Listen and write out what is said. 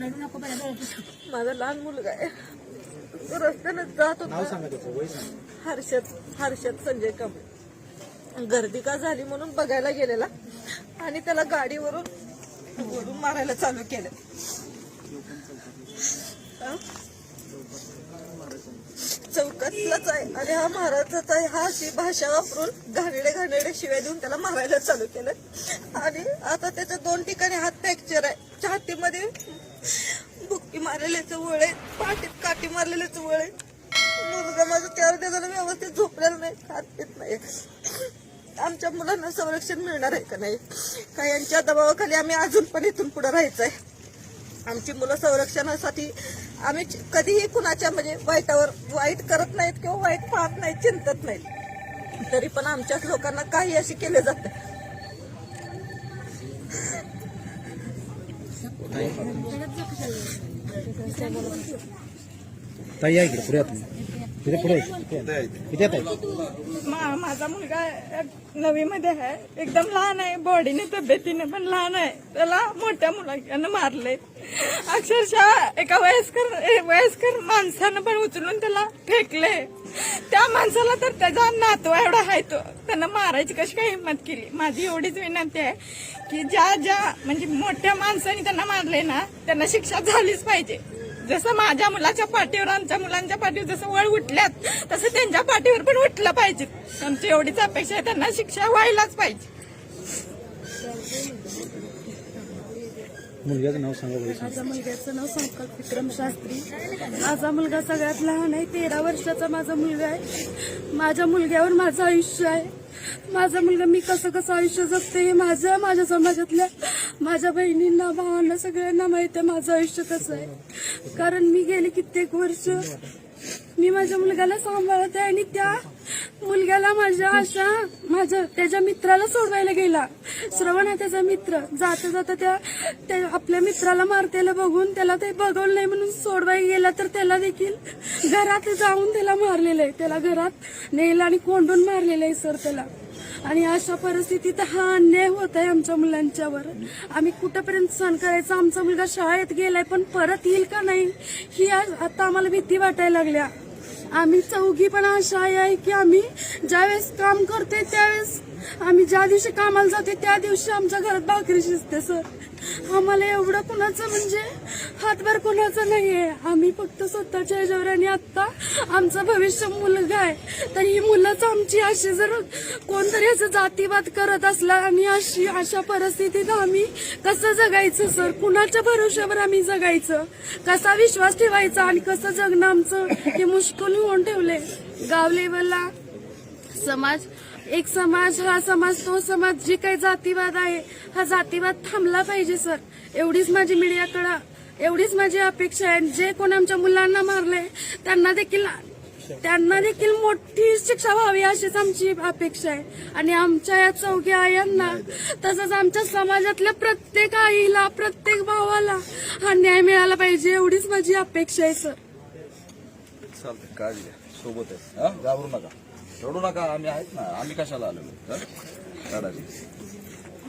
माझा लहान मुलगा आहे. तो रस्त्यानं जात होता. हर्षद हर्षद संजय कांबळे. गर्दी का झाली म्हणून बघायला गेलेला. आणि त्याला गाडीवरून वरून मारायला चालू केलं? चौकातलाच आहे. आणि हा महाराजाचा आहे. हा अशी भाषा वापरून घाणेडे घाणेडे शिव्या देऊन त्याला मारायला चालू केलं. आणि आता त्याच्या दोन ठिकाणी हात फ्रॅक्चर आहे छातीमध्ये बुक्की मारलेल्याचं वळ आहे. पाठीत काठी मारलेल्याचं वळ आहे. मुलगा माझा चार दिवसाला व्यवस्थित झोपलेला नाही. खात पित नाही. आमच्या मुलांना संरक्षण मिळणार आहे का नाही? का यांच्या दबावाखाली आम्ही अजून पण इथून पुढे राहायचं आहे? आमची मुलं संरक्षणासाठी आम्ही कधीही कुणाच्या म्हणजे वाईटावर वाईट करत नाहीत किंवा वाईट पाहत नाहीत चिंतत नाहीत. तरी पण आमच्याच लोकांना काही असे केले जाते ताई या इकडे पुढे तिथे पुढे. मा- माझा मुलगा नवी मध्ये आहे. एकदम लहान आहे. बॉडीने तब्येतीने पण लहान आहे. त्याला मोठ्या मुलानं मारले. अक्षरशः एका वयस्कर ए- वयस्कर माणसानं पण उचलून त्याला फेकले. त्या माणसाला तर त्याचा नातवा एवढा आहे तो. त्यांना मारायची कशी काय हिंमत केली? माझी एवढीच विनंती आहे की ज्या ज्या म्हणजे मोठ्या माणसाने त्यांना मारले ना त्यांना शिक्षा झालीच पाहिजे. जसं माझ्या मुलाच्या पाठीवर आमच्या मुलांच्या पाठीवर जसं वळ उठल्यात तसं त्यांच्या पाठीवर पण उठलं पाहिजे. आमची एवढीच अपेक्षा आहे त्यांना शिक्षा व्हायलाच पाहिजे. मुलग्याचं नाव सांगा माझ्या मुलग्याचं नाव संकल्प विक्रम शास्त्री. माझा मुलगा सगळ्यात लहान आहे तेरा वर्षाचा माझा मुलगा आहे. माझ्या मुलग्यावर माझं आयुष्य आहे. माझा मुलगा मी कसं कसं आयुष्य जगते हे माझं माझ्या समाजातल्या माझ्या बहिणींना भावांना सगळ्यांना माहीत आहे माझं आयुष्य कसं आहे. कारण मी गेले कित्येक वर्ष. मी माझ्या मुलग्याला सांभाळत आहे आणि त्या मुलग्याला माझ्या अशा माझ्या त्याच्या मित्राला सोडवायला गेला. श्रवण आहे त्याचा मित्र. जाता जाता त्या त्या आपल्या मित्राला मारतेला बघून त्याला ते बघवलं नाही म्हणून सोडवायला गेला तर त्याला देखील घरात जाऊन त्याला मारलेलं आहे. त्याला घरात नेलं आणि कोंडून मारलेलं आहे सर त्याला. आणि अशा परिस्थितीत हा अन्याय होत आहे आमच्या मुलांच्यावर. आम्ही कुठंपर्यंत सहन करायचं? आमचा मुलगा शाळेत गेलाय पण परत येईल का नाही? ही आज आता आम्हाला भीती वाटायला लागल्या. आम्ही चौघी पण अशा आहे की आम्ही ज्यावेळेस काम करते त्यावेळेस आम्ही ज्या दिवशी कामाला जाते त्या दिवशी आमच्या घरात भाकरी शिजते सर. आम्हाला एवढं कुणाचं म्हणजे हातभार कुणाचं नाहीये. आम्ही फक्त स्वतःच्या ह्याच्यावर आणि आत्ता आमचं भविष्य मुलगा आहे. तर ही मुलंच आमची अशी जर कोणतरी असं जातीवाद करत असला आणि अशी अशा परिस्थितीत आम्ही कसं जगायचं सर? कुणाच्या भरोश्यावर आम्ही जगायचं? कसा विश्वास ठेवायचा आणि कसं जगणं आमचं? हे मुश्किल होऊन ठेवले गाव लेवलला समाज एक समाज हा समाज तो समाज जी काही जातीवाद आहे हा जातीवाद थांबला पाहिजे सर. एवढीच माझी मीडियाकडं एवढीच माझी अपेक्षा आहे. जे कोण आमच्या मुलांना मारले त्यांना देखील त्यांना देखील मोठी शिक्षा व्हावी अशीच आमची अपेक्षा आहे. आणि आमच्या या चौघ्या आयांना तसंच आमच्या समाजातल्या प्रत्येक आईला प्रत्येक भावाला हा न्याय मिळाला पाहिजे एवढीच माझी अपेक्षा आहे सर. चालतंय काळजी घ्या. सोबत आहे. घाबरू नका. रडू नका आम्ही आहेत ना. आम्ही कशाला आलो? काढायची